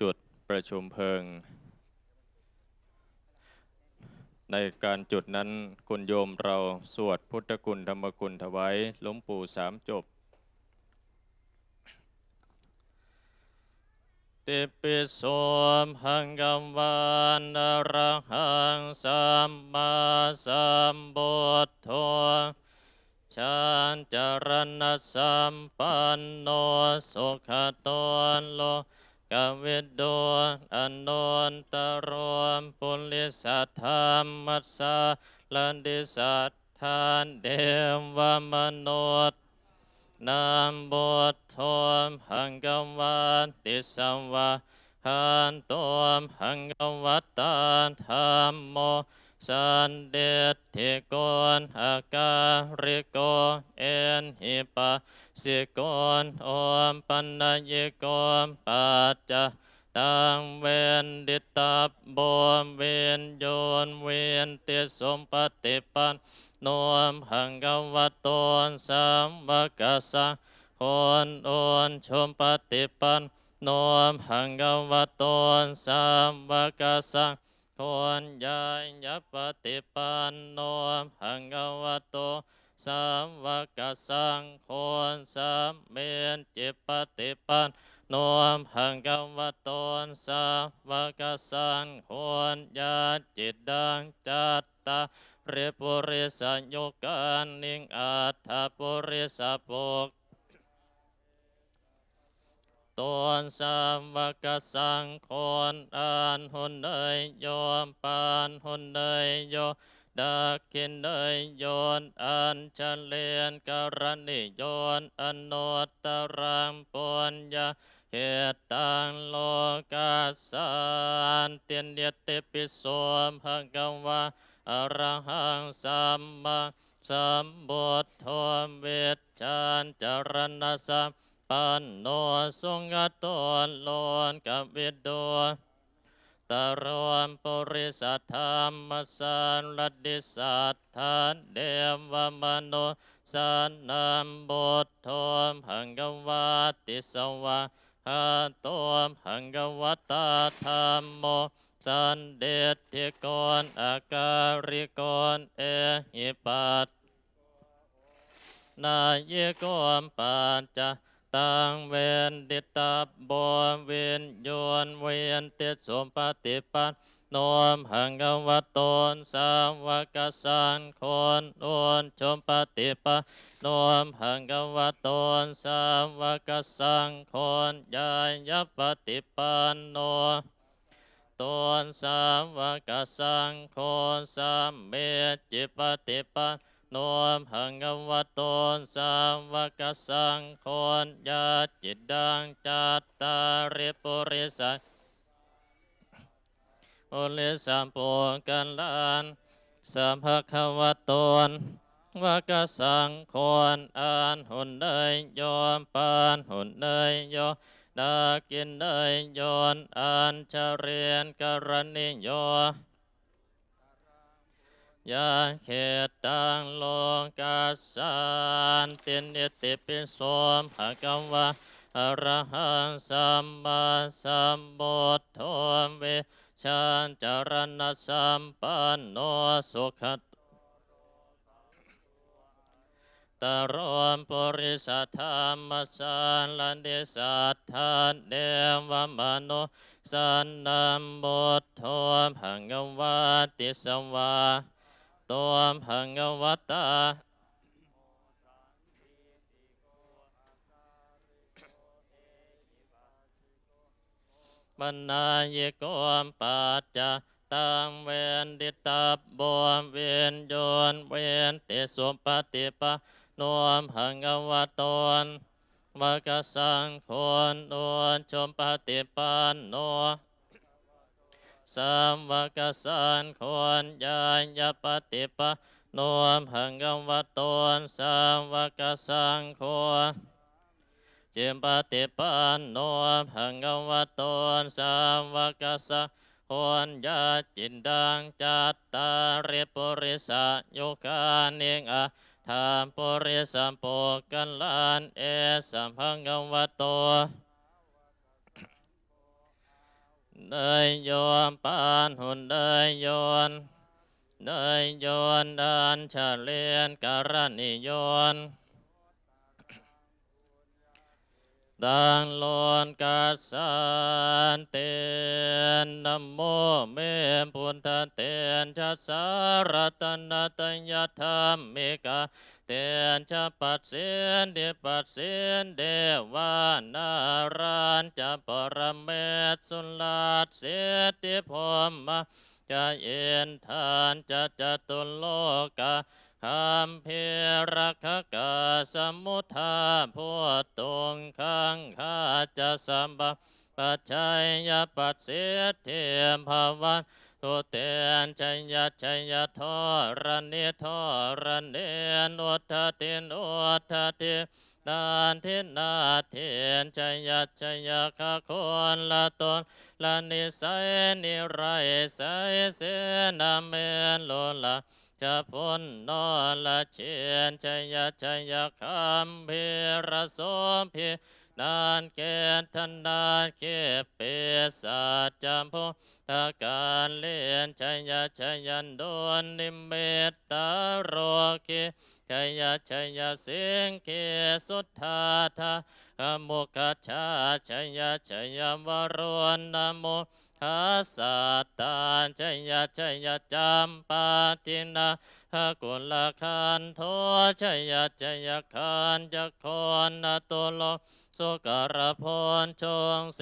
จุดประชุมเพลิง ในการจุดนั้นคุณโยมเราสวดพุทธคุณธรรมคุณถวายลวงปู่สามจบติปิโสมหังกัมวันอรหังสัมมาสัมพุทโธชานจารณสัมปันโนสุขโตโล กวิดโดอนโนนตรวมปุริสัทธรรมัสสะลันดิสัทธานเดววมโนุษย์นามบททวมหังกัมวันติสัมวะหันตวมหังกัมวัตตานธรรมโม สันเดชเทโกนอาการิโกเอ็นหิปัสสิโกนโอมปัญญิโกมปัจจตังเวนดิตาบมเวนโยนเวนเตสมปฏิปันโนมหังกัมวัตตนสัมวกัสสะโอนโอนชมปฏิปันโนมหังกัมวัตตนสัมวกัสสะ โอนยายยัปปฏิปันโนมหังกัมวัตโตสัมวกสังโคนสัมเมนจิปฏิปันโนมหังกัมวัตโตนสัมวกสังโคนยาจิตดังจัตตาเรปุริสัญญการนิงอัฏฐปุริสปก ตนสามวกสังคนอันหุนเนยโยมปานหุนเนยโยดักขินเนยโยนอันเฉลียนกรณิโยนอนโนตตรังปุญญาเหตตังโลกาสานเตียนเดียติปิโสมภะกวาอรหังสัมมาสัมบุทโธเวชานจารณสัม ปันโนสุงกตนโลนกับวิดโดตรวมปุริสัทธรรมสันลดิสัทธานเดวมโนสันนัมบุตโธหังกวัติสวะหาตัวหังกวัตตาธรรมโมสันเดชเทกรอาการิกรเอหิปัตนายกมปัญจ ตังเวนดิตาบเวนโยนเวนเตสมปฏิปันโนมหังกวัตตนสามวกสันคนโอนชมปฏิปันโนมหังกวัตตนสามวกสังคนยายยัปปฏิปันโนตนสามวกสังโฆสัมเมจิปฏิปันโน มหังกวัตโตสามวกสังโฆญาจิตดังจัตตาริปุริสัยโอลิสัมปุกันลานสัมภะควะโตนวกสังโฆอันหุนเนยโยมปานหุนเนยโยดากินได้ยอนอันเชเรียนกรณิโยยาเขตตัง โสมภะกัมวะอรหังสัมมาสัมพุทโธเวชานจรณสัมปันโนสุขตตรวมปุริสัทธรรมสันลันเดสัทธานเดวมโนสันนัมบุตโธหังวัตติสวาตัวหังวัตตา บรรณายโกมปัจจตังเวนดิตาบวมเวนโยนเวนเตสุปฏิปะโนมหังกวัตนวกสังคนโอนชมปฏิปันโนสัมวกสันคนยายปฏิปะนมหังกวัตโตนสัมวกสังโคจิมปฏิปันโนหังกวัตนสาสังโคนยาจินดังจัตตาปะโยคานิงอาธรรมปุริสัมโปกันลานเอสัมพังกวัตโตสาวกสังโฆญาญาปฏิปัน จิมปฏิปันโนหังกวัตโตนสาวกสังโฆจิมปฏิปันโนหังกวัตโตนสาวกสังโฆโอนยาจินดังจัตตาริปุริสะโยคานิงอาธรรมปุริสัมโปกันลานเอสัมพังกวัตโตเนยโยมปานหุ่นเนยโยนเนยโยนดันเฉลียนการณิโยน ดังโลนกัสสันเตนนโมเมพุทธเตนชัสารตนะตัญญธรรมเมกาเตียนจะปัดเสียนเดปัดเสียนเดวานารันจะปรเมศสุลาดเสติพรหมจะเอ็นทานจะจตุโลกา คำเพรักกาสมุทาพุทตุงขังข้าจะสัมปปัจจัยยปัสเสียเทมภาวันตุเตนชัยยะชัยยะทอรันเนทอรันเนนุทธตินุทธตินานทินาเทนชัยยะชัยยะขะคนละตนละนิสัยนิไรสัยเสนาเมนโลละ จะพ้นนอละเชียนชัยยะชัยยะคำพิระโสพินานเกตนาเกเปสัจจำพตาการเลียนชัยยะชัยยันโดนนิเมตตาโรกิชัยยะชัยยะสิงเกสุทธาทาอมุขชาชัยยะชัยยะวรวนนโม ทัสสะตาชัยยะชัยยะจัมปาตินาหกุลคันโทชัยยะชัยยะคันจะคนนตุโลสุกรพลชงเส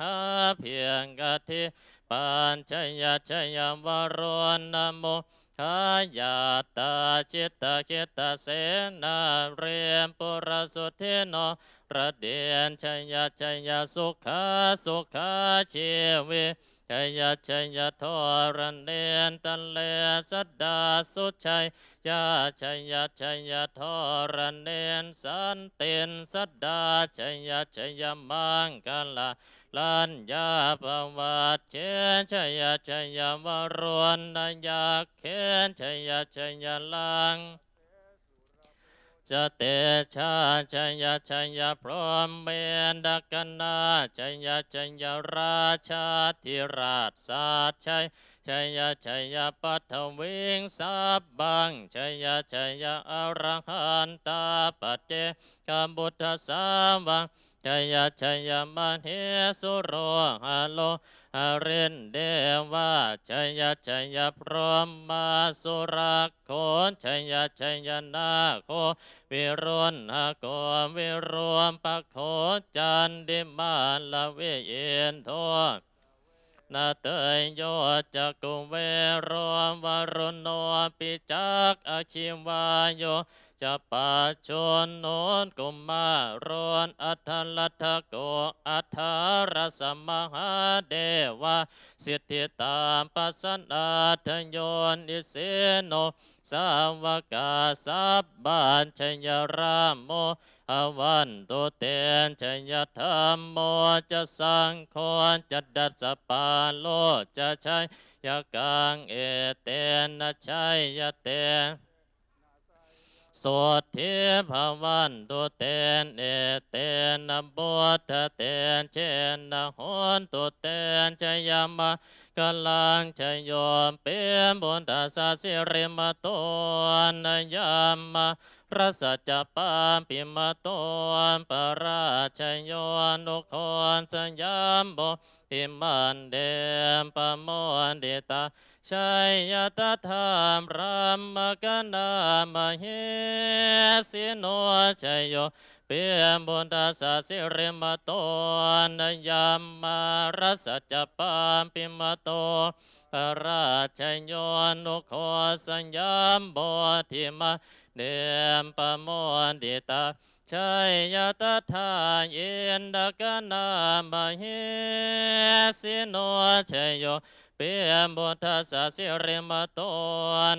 หาเพียงกะทิปัญชยะชยะวรนนโม ขายาตาจิตตะคิตะเสนาเรียมปุรสุทธิโนระเดียนชัยยาชัยยาสุขาสุขาชีวิชยาชัยยาทรเนียนตันเลสัดดาสุชัยยาชัยยะชัยยะทอระเนนสันเตนสัดดาชัยยะชัยยะมังกลา ลัญญาภวัตเชชัยยะชัยยะวรวนนายักเขนชยยะชัยยะลังจะเตชาชยยะชัยยะพรหมเมนดกันนาชยยะชัยยะราชาธิราชสาชัยชยยะชัยยะปัทวิงสับบังชยยะชัยยะอรหันตาปัจเจกบุตรสาวัง ชัยยะชัยยะมเหสุโรหะโลหะเรนเดวะชัยยะชัยยะพรหมาสุรักโขชัยยะชัยยะนาโควิรุณหโกวิรวมปะโคจันดิมาลเวเยนโทนาเตยโยจักุเวโรวรุณโนปิจักอาชิวายโย จะปาชนโนนกุมารนอัทลัทโกอัทารสมหาเดวะสิทธิตามปัสสนาทโยนิเสโนสาวกาสับบานชยรามโมอวันตุเตนชยธรรมโมจะสังโฆจะดัสปาโลจะใช้ยากังเอเตนะใช้ยะเตน สดเทภวันตุเตนเอเตนะบุตเตนเชนะโหนตุเตนชยามะกลังชโยมเป็นบุญตาสาสิริมตนยามะ รัสจะปามปิมาตนปราชโยนุคอนสยามโบติมันเดมปโมนเดตาชัยยตธรรมรามกนามเหสิโนชัยโยเปียมบุญตาสาสิริมโตนยามมารัสจะปามปิมโตพระราชโยนุโคสัญญามบทิมา เดมปโมดิตาชัยยตถาเยนดกนามเหสิโนชัยโยเปียมบุตรสสิริมโต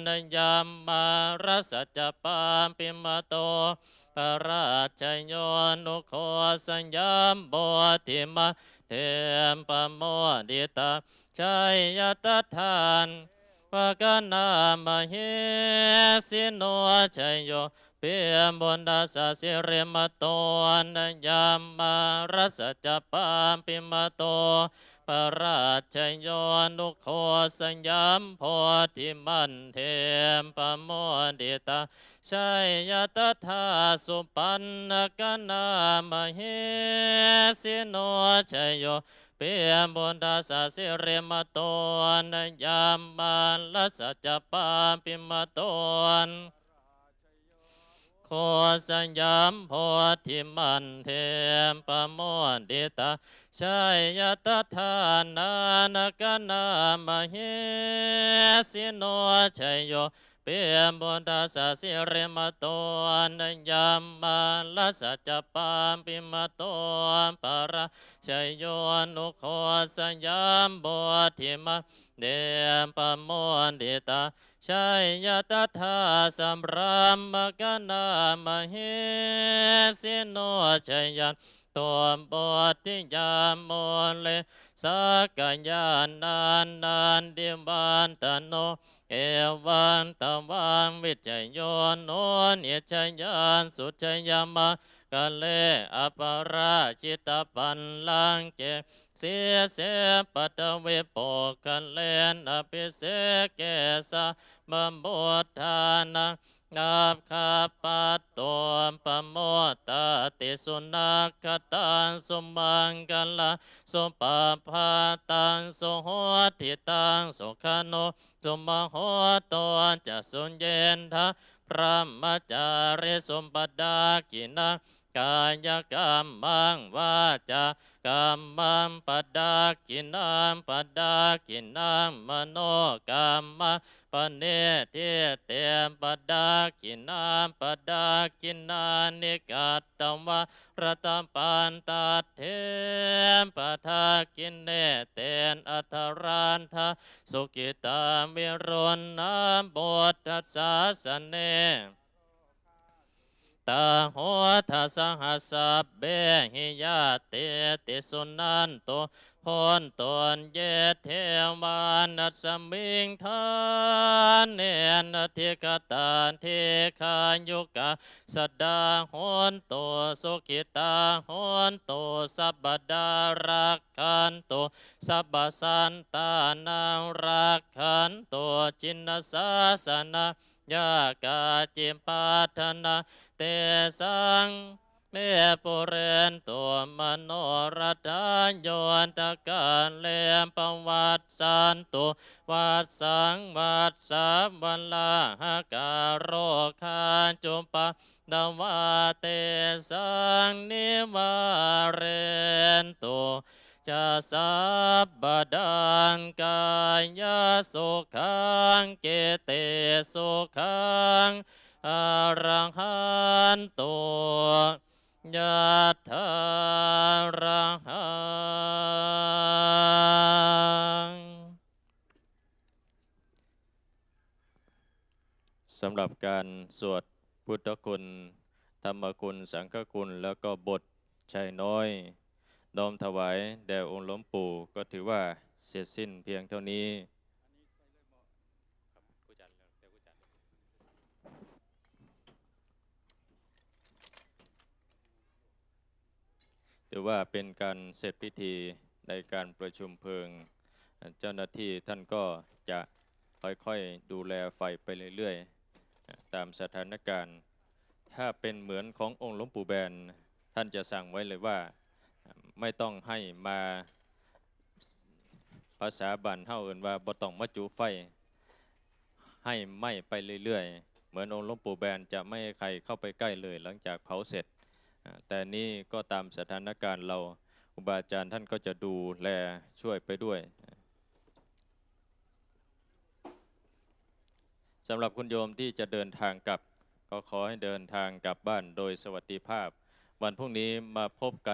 นยามมารสัจปามปิมโตพระราชโยนุโคสัญญามบทิมาเทมปโมดิตาชัยยตทาน ปะกนามเหสิโนชัยโยเปียมบุญดาสสิริมโตนยามมารัสจะปามปิมโตพราชยโยนุโคสยามโพธิมันเทมปะโมดิตาชัยยตถาสุปันนกนามเหสิโนชัยโย เปียบุญดาสสิเรมตนยามมาลสัจปาปิมตนโคสยามโพธิมันเทมปะโมดิตาชัยยตถานานกนามเหสิโนชัยโย เปียบุญดาสสิเรมาตนยามมาลสัจจปามปิมาตนปะระชัยโยนุโคสยามบธิมาเดมปโมดิตาชัยยตถาสัมรามกนามเหสิโนชัยยันตัวบทิยามโมเลสักยานันนันดิวันตโน เอวันตวันวิจัยโยโนเนชยยานสุชยยามากะเลอปราชิตปันลังเกเสียเสปัตเวโปกันเลนอภิเสกเกสะมโมทานา งนาบคาปัตโตปโมตติสุนักตังสุมังกลาสุปปาตังสุโหทิตังสุขโนสุมโหตัวจะสุญเยนทะพระมจาริสมปดากินะ กายกรรมังวาจากรรมังปดากินังปดากินังมโนกรรมปเนติเตมปดากินังปดากินานิกัตตวะรตปันตัดเทมปทากินเนเตนอัทรันทะสุกิตามิรุณนาบทัสสาสเน ตาหัวทัสหัสเบหิยาเตติสุนันโตพนตนเยเทวานัสมิงทานเนนทิกตาเทคายุกะสดาหนโตสุกิตาหนโตสัพดารักขันโตสัพสันตานังรักขันตัวจินนสาสนา ยากาจิปาทนาเตสังเมปุเรนตัวมโนรทานโยนตะการเลมปวัตสันตุวัดสังวัดสามวันลาหการโรคาจุปะดาวาเตสังนิวาเรนตุ จะสัพบดังกายสุขังเกเตสุขังอรังหันตุยะถารังหังสำหรับการสวดพุทธคุณ ธรรมคุณ สังฆคุณ แล้วก็บทชัยน้อย น้อมถวายแด่องค์หลวงปู่ก็ถือว่าเสร็จสิ้นเพียงเท่านี้ถือว่าเป็นการเสร็จพิธีในการประชุมเพลิง เจ้าหน้าที่ท่านก็จะค่อยๆดูแลไฟไปเรื่อยๆ ตามสถานการณ์ ถ้าเป็นเหมือนขององค์หลวงปู่แบน ท่านจะสั่งไว้เลยว่า ไม่ต้องให้มาภาษาบันเท่าเอินว่าบ่ต้องมาจูไฟ ให้ไหม้ไปเรื่อยๆ เหมือนองค์หลวงปู่แบนจะไม่ให้ใครเข้าไปใกล้เลยหลังจากเผาเสร็จ แต่นี่ก็ตามสถานการณ์เราครูบาอาจารย์ท่านก็จะดูแลช่วยไปด้วยสำหรับคุณโยมที่จะเดินทางกลับ ก็ขอให้เดินทางกลับบ้านโดยสวัสดิภาพ วันพรุ่งนี้มาพบกัน